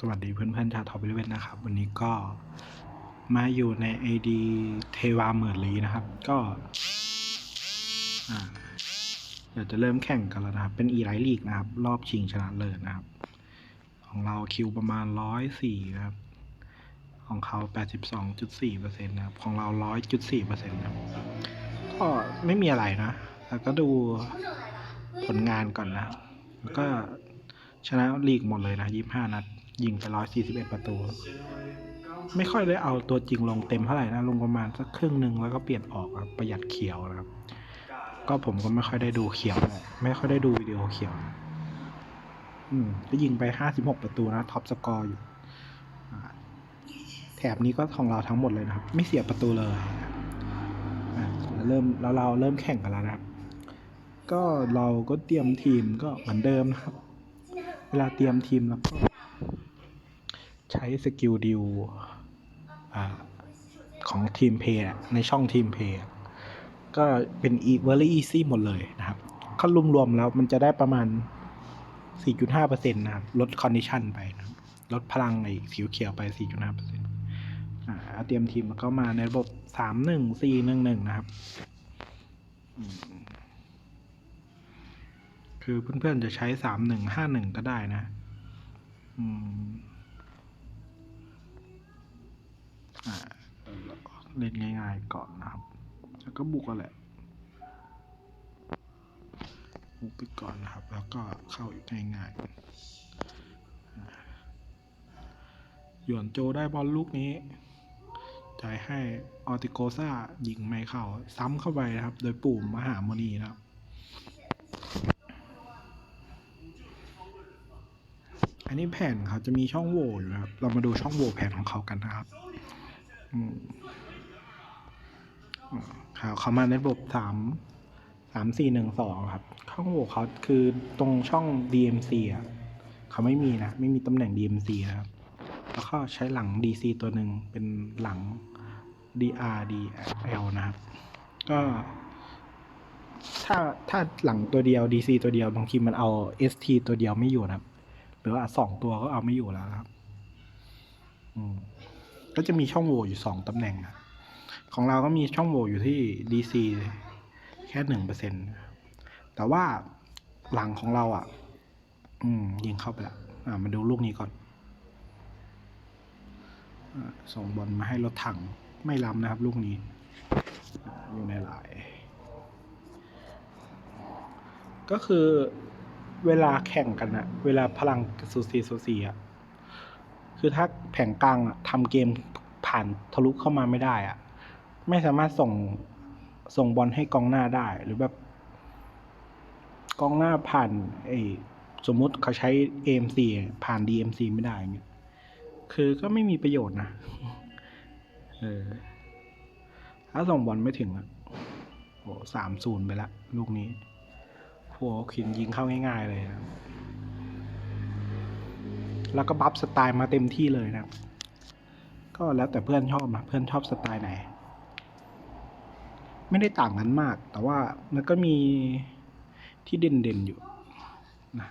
สวัสดีเพื่อนๆชาวทอปเวณนะครับ วันนี้ก็มาอยู่ใน AD เทวาเหมือนลีนะครับ ก็อ่าเดี๋ยวจะเริ่มแข่งกันแล้วนะครับ เป็น e l i ลีกนะครับ รอบชิงชนะเลิศนะครับ ของเราคิวประมาณร้อยสี่นะครับ ของเขาแปดสิบสองจุดสี่เปอร์เซ็นต์นะครับ ของเราร้อยจุดสี่เปอร์เซ็นต์นะครับก็ไม่มีอะไรนะแล้วก็ดูผลงานก่อนนะแล้วก็ชนะลีกหมดเลยนะยี่ห้านัด ยิงไปร้อยสี่สิบเอ็ดประตู ไม่ค่อยได้เอาตัวจริงลงเต็มเท่าไหร่นะ ลงประมาณสักครึ่งหนึ่งแล้วก็เปลี่ยนออกครับประหยัดเขียวนะครับ ก็ผมก็ไม่ค่อยได้ดูเขียวเลยไม่ค่อยได้ดูวิดีโอเขียว อืมก็ยิงไปห้าสิบหกประตูนะท็อปสกอร์อยู่แถบนี้ก็ของเราทั้งหมดเลยนะครับ ไม่เสียประตูเลยแล้วเริ่มแล้วเราเริ่มแข่งกันแล้วนะครับ ก็เราก็เตรียมทีมก็เหมือนเดิมนะครับ เวลาเตรียมทีมแล้วก็ ช้สกิลดิวของทีมเพย์ในช่องทีมเพย์ก็เป็น e very easy หมดเลยนะครับก็รวมๆแล้วมันจะได้ประมาณ 4.5%นะครับลดคอนดิชันไปนะครับลดพลังในสีเขียวไป 4.5%อ่าเตรียมทีมแล้วก็มาในระบบ 3-1-4-1-1 นะครับ คือเพื่อนๆจะใช้ 3-1-5-1 ก็ได้นะ อืม เล่นง่ายๆก่อนนะครับ แล้วก็บุกกันแหละ บุกไปก่อนนะครับ แล้วก็เข้าอีกง่ายๆอ่าหยวนโจได้บอลลูกนี้จ่ายให้ออติโกซ่ายิงไม่เข้า ซ้ำเข้าไปนะครับ โดยปุ่มมหาโมนีนะครับอันนี้แผ่นเขาจะมีช่องโหว่อยู่นะครับ เรามาดูช่องโหว่แผ่นของเขากันนะครับ อืมอ่า เขาเขามาในระบบสามสามสี่หนึ่งสองครับช่องโหว่เขาคือตรงช่อง DMC อะเขาไม่มีนะ ไม่มีตำแหน่ง DMC นะครับ แล้วก็ใช้หลัง DC ตัวหนึ่งเป็นหลัง DRDL นะครับ ก็ถ้าถ้าหลังตัวเดียว DC ตัวเดียวบางทีมันเอา ST ตัวเดียวไม่อยู่นะครับ หรือว่าสองตัวก็เอาไม่อยู่แล้วครับ อืมก็จะมีช่องโหว่อยู่สองตำแหน่งนะ ของเราก็มีช่องโหว่อยู่ที่ DC แค่หนึ่งเปอร์เซ็นแต่ว่าหลังของเราอะ อืม ยิงเข้าไปล้วอ่ามาดูลูกนี้ก่อนอส่งบอลมาให้รถถังไม่ล้ำนะครับ ลูกนี้อ่าอยู่ในหลาย ก็คือเวลาแข่งกันอะเวลาพลังสูสีสูสีอะคือถ้าแผงกลางอะทำเกมผ่านทะลุเข้ามาไม่ได้อะ ไม่สามารถส่งส่งบอลให้กองหน้าได้หรือแบบ กองหน้าผ่านไอ้สมมุติเขาใช้ AMC ผ่าน DMC ไม่ได้เงี้ยคือก็ไม่มีประโยชน์นะเออถ้าส่งบอลไม่ถึงอะโอ้สามศูนย์ไปละ ลูกนี้หัวขินยิงเข้าง่าย ๆ เลยนะแล้วก็บัฟสไตล์มาเต็มที่เลยนะ ก็แล้วแต่เพื่อนชอบนะเพื่อนชอบสไตล์ไหน ไม่ได้ต่างกันมาก แต่ว่ามันก็มีที่เด่นๆอยู่นะ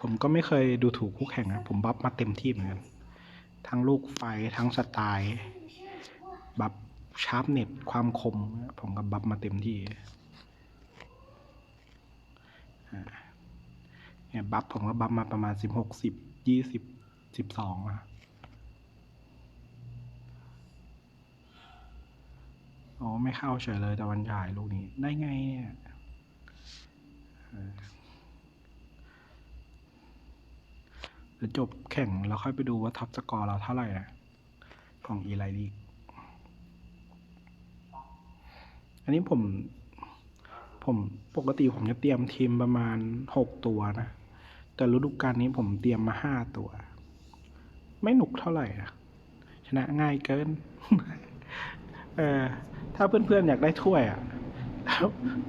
ผมก็ไม่เคยดูถูกคู่แข่งนะผมบัฟมาเต็มที่เหมือนกันทั้งลูกไฟทั้งสไตล์บัฟชาร์ปเน็ตความคม ผมก็บัฟมาเต็มที่เนี่ยบัฟผมก็บัฟมาประมาณสิบหกสิบยี่สิบสิบสองอะ อ๋อไม่เข้าเฉยเลยแต่วันฉายลูกนี้ ได้ไงเนี่ยเดี๋ยวจบแข่งแล้วค่อยไปดูว่าท็อปสกอร์เราเท่าไหร่นะของอีไลลีกอันนี้ผม ผมปกติผมจะเตรียมทีมประมาณหกตัวนะ แต่ฤดูกาลนี้ผมเตรียมมาห้าตัว ไม่หนุกเท่าไหร่นะชนะง่ายเกิน เออ ถ้าเพื่อนๆอยากได้ถ้วยอะ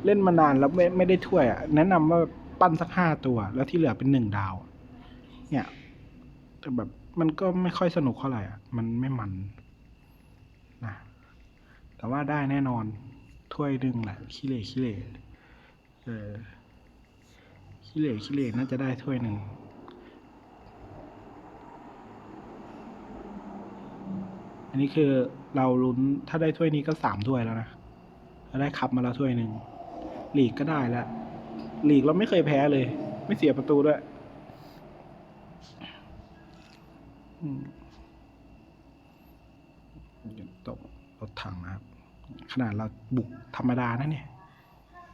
เล่นมานานแล้วไม่ไม่ได้ถ้วยอะแนะนำว่าปั้นสักห้าตัว แล้วที่เหลือเป็นหนึ่งดาว เนี่ย แต่แบบมันก็ไม่ค่อยสนุกเท่าไหร่อะ มันไม่มันนะแต่ว่าได้แน่นอน ถ้วยหนึ่งแหละขี้เล่ขี้เล่เออขี้เล่ขี้เล่น่าจะได้ถ้วยหนึ่งอันนี้คือ เราลุ้นถ้าได้ถ้วยนี้ก็สามถ้วยแล้วนะเราได้คับมาแล้วถ้วยหนึ่งลีกก็ได้แล้วลีกเราไม่เคยแพ้เลย ไม่เสียประตูด้วยอืมเดี๋ยวตกรถถังนะครับ ขนาดเราบุกธรรมดานะเนี่ย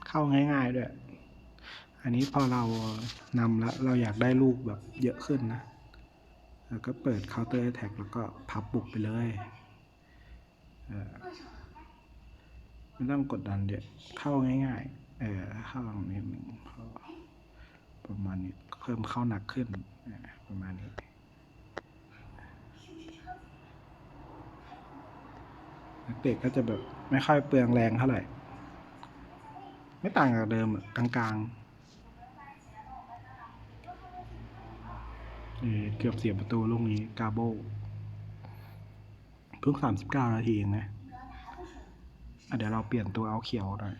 เข้าง่ายๆด้วย อันนี้พอเรานำแล้ว เราอยากได้ลูกแบบเยอะขึ้นนะ แล้วก็เปิด counter attack แล้วก็พับบุกไปเลย ไม่ต้องกดดันเยอะเข้าง่าย ๆ เออเข้าลงนิดหนึ่งพอประมาณนี้เพิ่มเข้าหนักขึ้นประมาณนี้นักเตะก็จะแบบไม่ค่อยเปลืองแรงเท่าไหร่ ไม่ต่างจากเดิมกลางๆเเกือบเสียประตูลูกนี้กาโบ พิ่งสามสิบเก้านาทีเองนะะเดี๋ยวเราเปลี่ยนตัวเอาเขียวหน่อย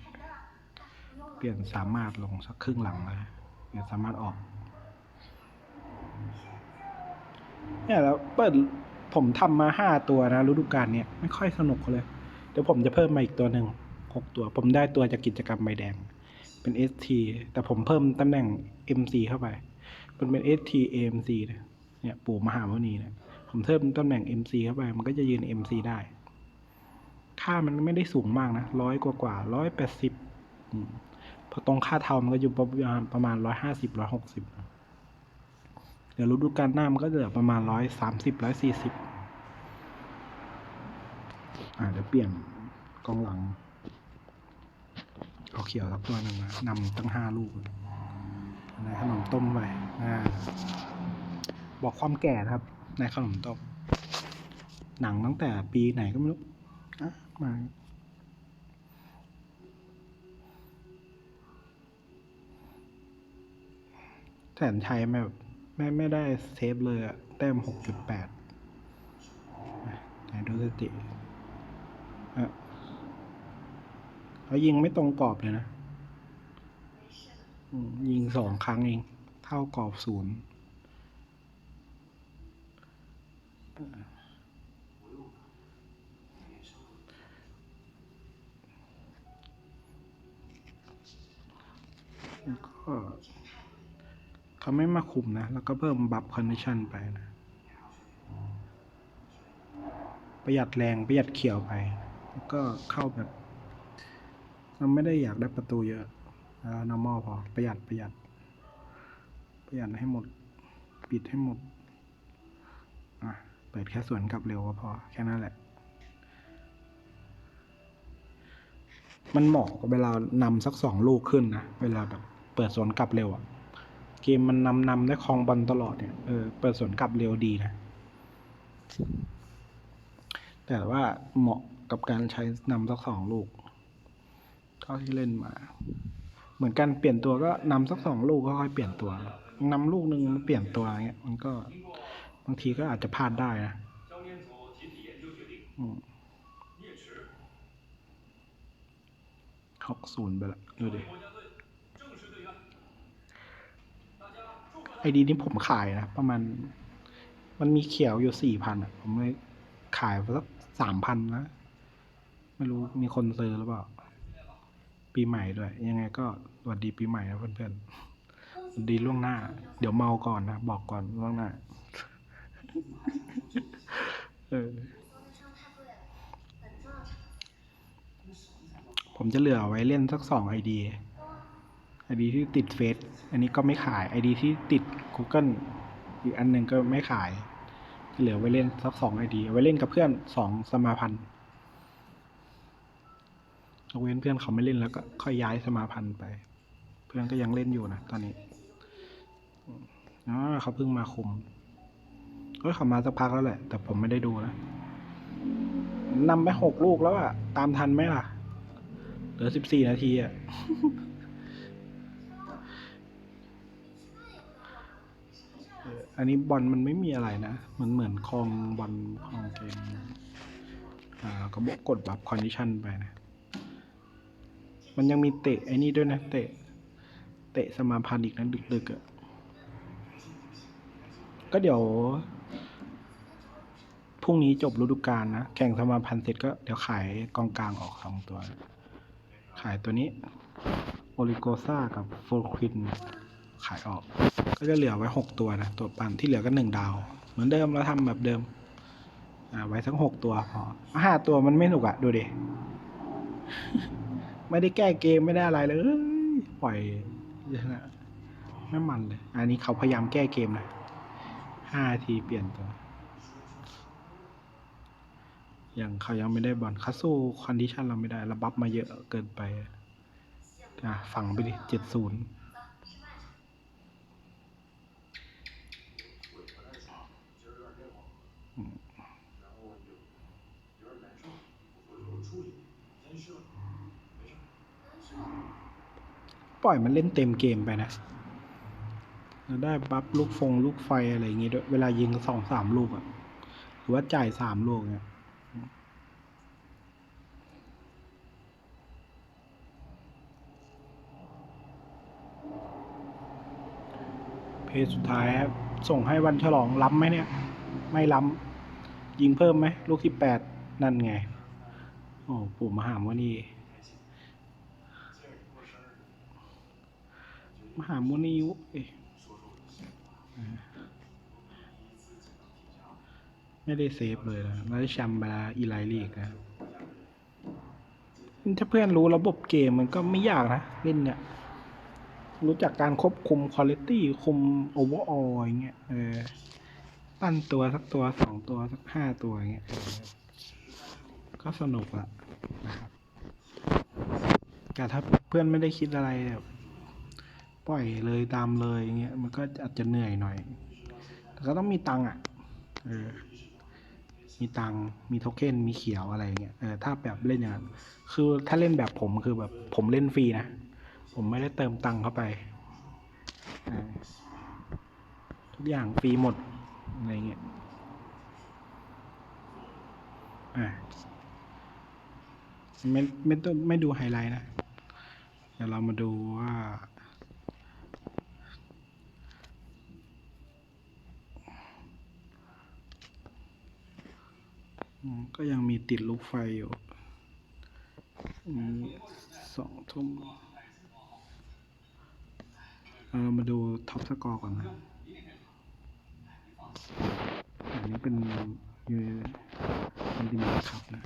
เปลี่ยนสามารถลงสักครึ่งหลังเลยเปลี่ยนสามารถออก เนี่ยแล้วเปิดผมทำมาห้าตัวนะฤดูกาลเนี้ยไม่ค่อยสนุกเลย เดี๋ยวผมจะเพิ่มมาอีกตัวหนึ่งหกตัว ผมได้ตัวจากกิจกรรมใบแดง เป็น ST แต่ผมเพิ่มตำแหน่ง MC เข้าไป มันเป็น ST AMC นะเนี่ยปู่มหาโมนีเนี่ย ผมเพิ่มตำแหน่ง MC เข้าไป มันก็จะยืน MC ได้ ค่ามันไม่ได้สูงมากนะร้อยกว่ากว่าร้อยแปดสิบพอตรงค่าเทามันก็อยู่ประมาณประมาณร้อยห้าสิบร้อยหกสิบเดี๋ยวฤดูกาลหน้ามันก็จะประมาณร้อยสามสิบร้อยสี่สิบอ่าเดี๋ยวเปลี่ยนกองหลัง เอาเขียวสักตัวหนึ่งนะนำตั้งห้าลูกในขนมต้มไปอ่าบอกความแก่นะครับ ในขนมต้มหนังตั้งแต่ปีไหนก็ไม่รู้อะมาแสนชัยแบบไม่ไม่ได้เซฟเลยอะแต้มหกจุดแปดไหนดูสถิติอะเขายิงไม่ตรงกรอบเลยนะ ยิงสองครั้งเอง เท่ากรอบศูนย์แล้ว ก็เขาไม่มาคุมนะ แล้วก็เพิ่มบัฟคอนดิชันไปนะ ประหยัดแรงประหยัดเขียวไป แล้วก็เข้าแบบเราไม่ได้อยากได้ประตูเยอะแล้ว normal พอ ประหยัดประหยัด ประหยัดให้หมด ปิดให้หมด ปิดแค่สวนกลับเร็วก็พอ แค่นั้นแหละ มันเหมาะกับเวลานำสักสองลูกขึ้นนะ เวลาแบบเปิดสวนกลับเร็วอะเกมมันนำนำได้ครองบอลตลอดเนี่ยเออเปิดสวนกลับเร็วดีนะ แต่ว่าเหมาะกับการใช้นำสักสองลูกเท่าที่เล่นมา เหมือนกันเปลี่ยนตัวก็นำสักสองลูกก็ค่อยเปลี่ยนตัวนำลูกหนึ่งมาเปลี่ยนตัวอย่างเงี้ยมันก็ บางทีก็อาจจะพลาดได้นะอืมหกศูนย์ไปละดูดิไอดีนี้ผมขายนะ ประมาณ มันมีเขียวอยู่สี่พันอะผมเลยขายไปสักสามพันนะไม่รู้มีคนซื้อหรือเปล่า ปีใหม่ด้วย ยังไงก็สวัสดีปีใหม่นะเพื่อนๆสวัสดีล่วงหน้า เดี๋ยวเมาก่อนนะ บอกก่อนล่วงหน้า ผมจะเหลือไว้เล่นสักสองไอดีไอดีที่ติดเฟซอันนี้ก็ไม่ขายไอดีที่ติด Google อีกอันหนึ่งก็ไม่ขาย เหลือไว้เล่นสักสองไอดีไว้เล่นกับเพื่อนสองสมาพันธ์ยกเว้นเพื่อนเขาไม่เล่นแล้วก็ค่อยย้ายสมาพันธ์ไป เพื่อนก็ยังเล่นอยู่นะตอนนี้อ๋อเขาเพิ่งมาคุม เฮ้ยเขามาสักพักแล้วแหละ แต่ผมไม่ได้ดูนะนำไปหกลูกแล้วอะตามทันไหมล่ะ เหลือสิบสี่นาทีอะอันนี้บอลมันไม่มีอะไรนะ มันเหมือนคลองบอลคลองเกม อ่า ก็บอกกดบัฟคอนดิชันไปนะ มันยังมีเตะไอ้นี่ด้วยนะ เตะ เตะสมาพันธ์อีกนะดึกๆอะ่ะ ก็เดี๋ยว พรุ่งนี้จบฤดูกาลนะ แข่งสมาพันธ์เสร็จก็เดี๋ยวขายกองกลางออกสองตัว ขายตัวนี้โอลิโกซากับโฟลควินขายออก ก็จะเหลือไว้หกตัวนะ ตัวปั่นที่เหลือก็หนึ่งดาว เหมือนเดิมเราทำแบบเดิมอ่าไว้ทั้งหกตัวพอห้าตัวมันไม่หนุกอะดูดิ ไม่ได้แก้เกมไม่ได้อะไรเลยปล่อยชนะไม่มันเลย อันนี้เขาพยายามแก้เกมนะห้าทีเปลี่ยนตัว อย่างเขายังไม่ได้บอลเขาสู้คอนดิชันเราไม่ได้ระบับมาเยอะเกินไปอะฝังไปดิเจ็ดศูนย์ปล่อยมันเล่นเต็มเกมไปนะแล้วได้บัฟลูกฟงลูกไฟอะไรอย่างงี้ด้วย เวลายิงสองสามลูกอะหรือว่าจ่ายสามลูกเนี่ย เพจสุดท้ายครับ ส่งให้วันฉลองล้ำไหมเนี่ย ไม่ล้ำ ยิงเพิ่มไหม ลูกที่แปดนั่นไง โอ้ปู่มหามวนีมหามนีวุไม่ได้เซฟเลยนะแล้วได้แชมป์ไปล้วอีไลลีกนะถ้าเพื่อนรู้ระบบเกมมันก็ไม่ยากนะ เล่นเนี่ย รู้จักการควบคุมคุณ i t y คุมโอเวอร์อออย่างเงี้ยเออปั้นตัวสักตัวสองตัวสักห้าตัวอย่างเงี้ยก็สนุกละนะครับแต่ถ้าเพื่อนไม่ได้คิดอะไรแบบปล่อยเลยตามเลยอย่างเงี้ยมันก็อาจจะเหนื่อยหน่อยแต่ก็ต้องมีตังค์อะเออมีตังค์มีโทเค็น มีเขียวอะไรอย่างเงี้ย เออ ถ้าแบบเล่นอย่างนั้น คือถ้าเล่นแบบผมคือแบบผมเล่นฟรีนะ ผมไม่ได้เติมตังค์เข้าไป ทุกอย่างฟรีหมด อะไรเงี้ยไม่ไม่ต้องไม่ดูไฮไลท์นะ เดี๋ยวเรามาดูว่า ก็ยังมีติดลูกไฟอยู่มีสองทุ่ม เรามาดูท็อปสกอร์ก่อนนะอันนี้เป็นยูมันดีครับนะ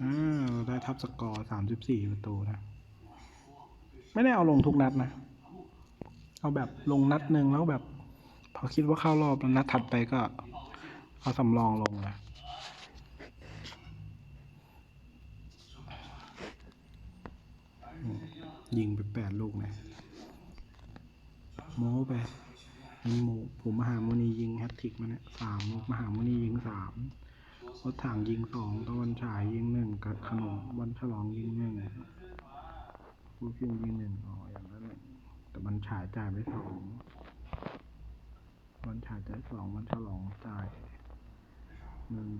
อ่าได้ท็อปสกอร์สามสิบสี่ประตูนะ ไม่ได้เอาลงทุกนัดนะ เอาแบบลงนัดหนึ่งแล้วแบบ พอคิดว่าเข้ารอบแล้วนัดถัดไปก็ เอาสำรองลงนะยิงไปแปดลูกนะ โม้ไปมีโมผมมหาโมนียิงแฮตทริกมาเนี่ยสามมหาโมนียิงสามรถถังยิงสองตะวันฉายยิงหนึ่งกับขนมวันฉลองยิงหนึ่งผู้พิมยิงหนึ่งอ๋ออย่างนั้นหนึ่งแต่วันฉายจ่ายไปสองวันฉายจ่ายสองวันฉลองจ่ายหนึ่ง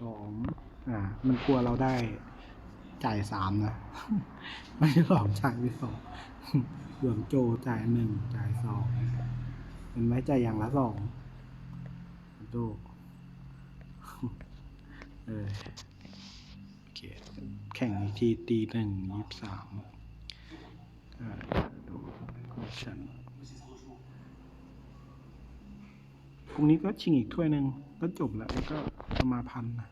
สองอ่า มันกลัวเราได้จ่ายสามนะไม่ใช่สองจ่ายไปสอง หลวงโจจ่ายหนึ่งจ่ายสองเห็นไหมจ่ายอย่างละสองโจเออโอเคแข่งอีกทีตีหนึ่งยี่สิบสามอ่าดูคอชันพรุ่งนี้ก็ชิงอีกถ้วยหนึ่งก็จบแล้วแล้วก็สมาพันนะ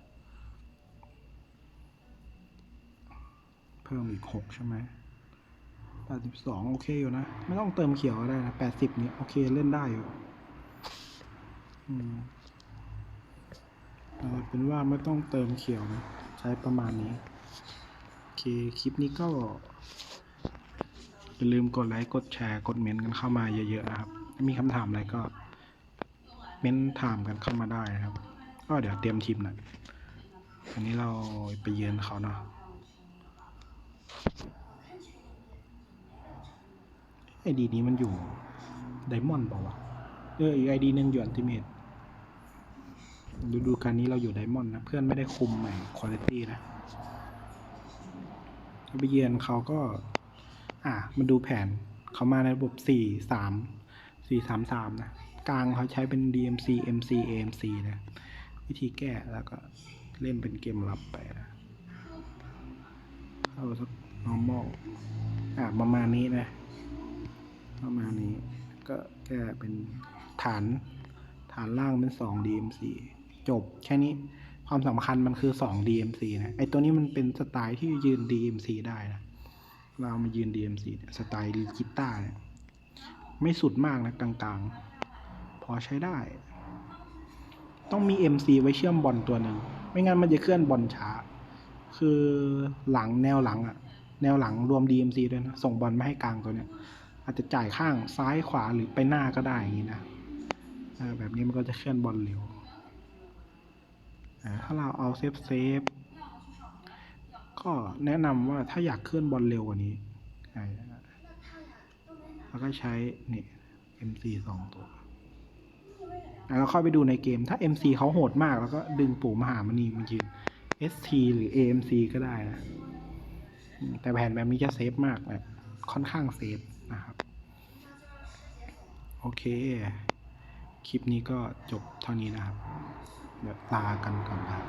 เพิ่มอีกหกใช่ไหม แปดสิบสองโอเคอยู่นะ ไม่ต้องเติมเขียวก็ได้นะแปดสิบนี้โอเคเล่นได้อยู่อืมเอาเป็นว่าไม่ต้องเติมเขียวนะ ใช้ประมาณนี้ โอเค คลิปนี้ก็อย่าลืมกดไลค์กดแชร์กดเมนต์กันเข้ามาเยอะๆนะครับ มีคำถามอะไรก็ เม้นถามกันเข้ามาได้นะครับ ก็เดี๋ยวเตรียมทีมหน่อยอันนี้เราไปเยือนเขาเนาะ ไอดีนี้มันอยู่ไดมอนด์เปล่าวะเอออีกไอดีหนึ่งอยู่อันติเมตดูดูการนี้เราอยู่ไดมอนด์นะ เพื่อนไม่ได้คุมใหม่คุณภาพนะไปเยือนเขาก็ อะมาดูแผนเขามาในระบบสี่สามสี่สามสามนะ กลางเขาใช้เป็น DMC MC AMC นะ วิธีแก้แล้วก็เล่นเป็นเกมลับไปนะเข้าสัก normal อะประมาณนี้นะ ประมาณนี้ ก็แก้เป็นฐานฐานล่างเป็น 2 DMC จบแค่นี้ความสำคัญมันคือ 2 DMC นะไอตัวนี้มันเป็นสไตล์ที่ยืน DMC ได้นะเรามายืน DMC เนี่ยสไตล์ลีกีตาร์เนี่ยไม่สุดมากนะกลางๆ พอใช้ได้ ต้องมี MC ไว้เชื่อมบอลตัวหนึ่ง ไม่งั้นมันจะเคลื่อนบอลช้า คือหลังแนวหลังอะแนวหลังรวม DMC ด้วยนะ ส่งบอลไมาให้กลางตัวเนี้ย อาจจะจ่ายข้างซ้ายขวาหรือไปหน้าก็ได้อย่างนี้นะแบบนี้มันก็จะเคลื่อนบอลเร็วถ้าเราเอาเซฟเซฟก็แนะนำว่าถ้าอยากเคลื่อนบอลเร็วกว่านี้อ่าแล้วก็ใช้นี่ MC สองตัวแล้วเราเข้าไปดูในเกมถ้า MC เขาโหดมากแล้วก็ดึงปู่มหามณีมายืน ST หรือ AMC ก็ได้นะ แต่แผ่นแบบนี้จะเซฟมากนะค่อนข้างเซฟ นะครับ โอเค คลิปนี้ก็จบเท่านี้นะครับ เดี๋ยวลากันก่อนนะครับ